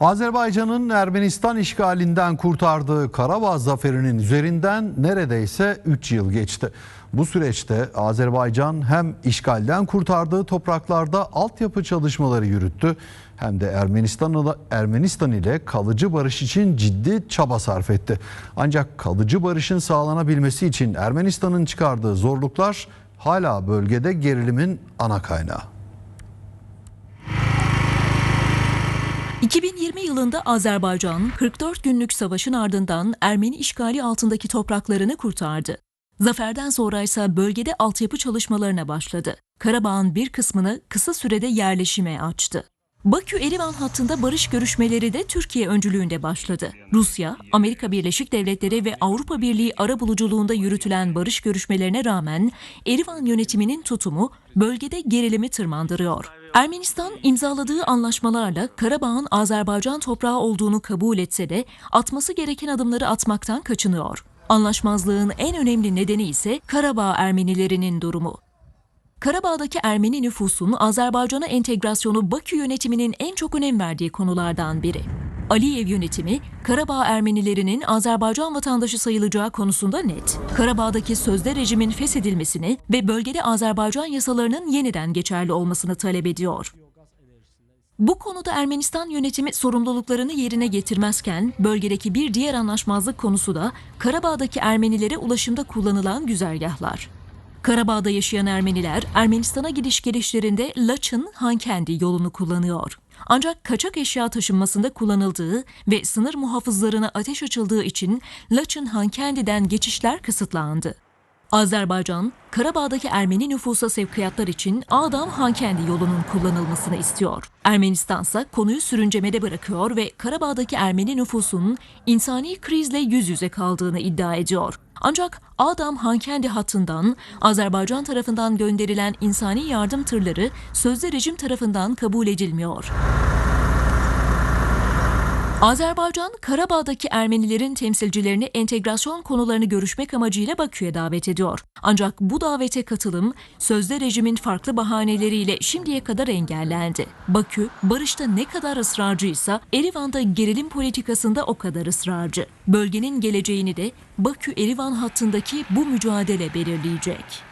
Azerbaycan'ın Ermenistan işgalinden kurtardığı Karabağ zaferinin üzerinden neredeyse 3 yıl geçti. Bu süreçte Azerbaycan hem işgalden kurtardığı topraklarda altyapı çalışmaları yürüttü hem de Ermenistan, Ermenistan ile kalıcı barış için ciddi çaba sarf etti. Ancak kalıcı barışın sağlanabilmesi için Ermenistan'ın çıkardığı zorluklar hala bölgede gerilimin ana kaynağı. 2020 yılında Azerbaycan 44 günlük savaşın ardından Ermeni işgali altındaki topraklarını kurtardı. Zaferden sonra ise bölgede altyapı çalışmalarına başladı. Karabağ'ın bir kısmını kısa sürede yerleşime açtı. Bakü-Erivan hattında barış görüşmeleri de Türkiye öncülüğünde başladı. Rusya, Amerika Birleşik Devletleri ve Avrupa Birliği arabuluculuğunda yürütülen barış görüşmelerine rağmen Erivan yönetiminin tutumu bölgede gerilimi tırmandırıyor. Ermenistan imzaladığı anlaşmalarla Karabağ'ın Azerbaycan toprağı olduğunu kabul etse de atması gereken adımları atmaktan kaçınıyor. Anlaşmazlığın en önemli nedeni ise Karabağ Ermenilerinin durumu. Karabağ'daki Ermeni nüfusun Azerbaycan'a entegrasyonu Bakü yönetiminin en çok önem verdiği konulardan biri. Aliyev yönetimi, Karabağ Ermenilerinin Azerbaycan vatandaşı sayılacağı konusunda net. Karabağ'daki sözde rejimin feshedilmesini ve bölgede Azerbaycan yasalarının yeniden geçerli olmasını talep ediyor. Bu konuda Ermenistan yönetimi sorumluluklarını yerine getirmezken bölgedeki bir diğer anlaşmazlık konusu da Karabağ'daki Ermenilere ulaşımda kullanılan güzergahlar. Karabağ'da yaşayan Ermeniler Ermenistan'a gidiş gelişlerinde Laçın Hankendi yolunu kullanıyor. Ancak kaçak eşya taşınmasında kullanıldığı ve sınır muhafızlarına ateş açıldığı için Laçın Hankendi'den geçişler kısıtlandı. Azerbaycan, Karabağ'daki Ermeni nüfusa sevkiyatlar için Adam Hankendi yolunun kullanılmasını istiyor. Ermenistan ise konuyu sürüncemede bırakıyor ve Karabağ'daki Ermeni nüfusunun insani krizle yüz yüze kaldığını iddia ediyor. Ancak Adam Hankendi hattından Azerbaycan tarafından gönderilen insani yardım tırları sözde rejim tarafından kabul edilmiyor. Azerbaycan, Karabağ'daki Ermenilerin temsilcilerini entegrasyon konularını görüşmek amacıyla Bakü'ye davet ediyor. Ancak bu davete katılım sözde rejimin farklı bahaneleriyle şimdiye kadar engellendi. Bakü, barışta ne kadar ısrarcıysa Erivan'da gerilim politikasında o kadar ısrarcı. Bölgenin geleceğini de Bakü-Erivan hattındaki bu mücadele belirleyecek.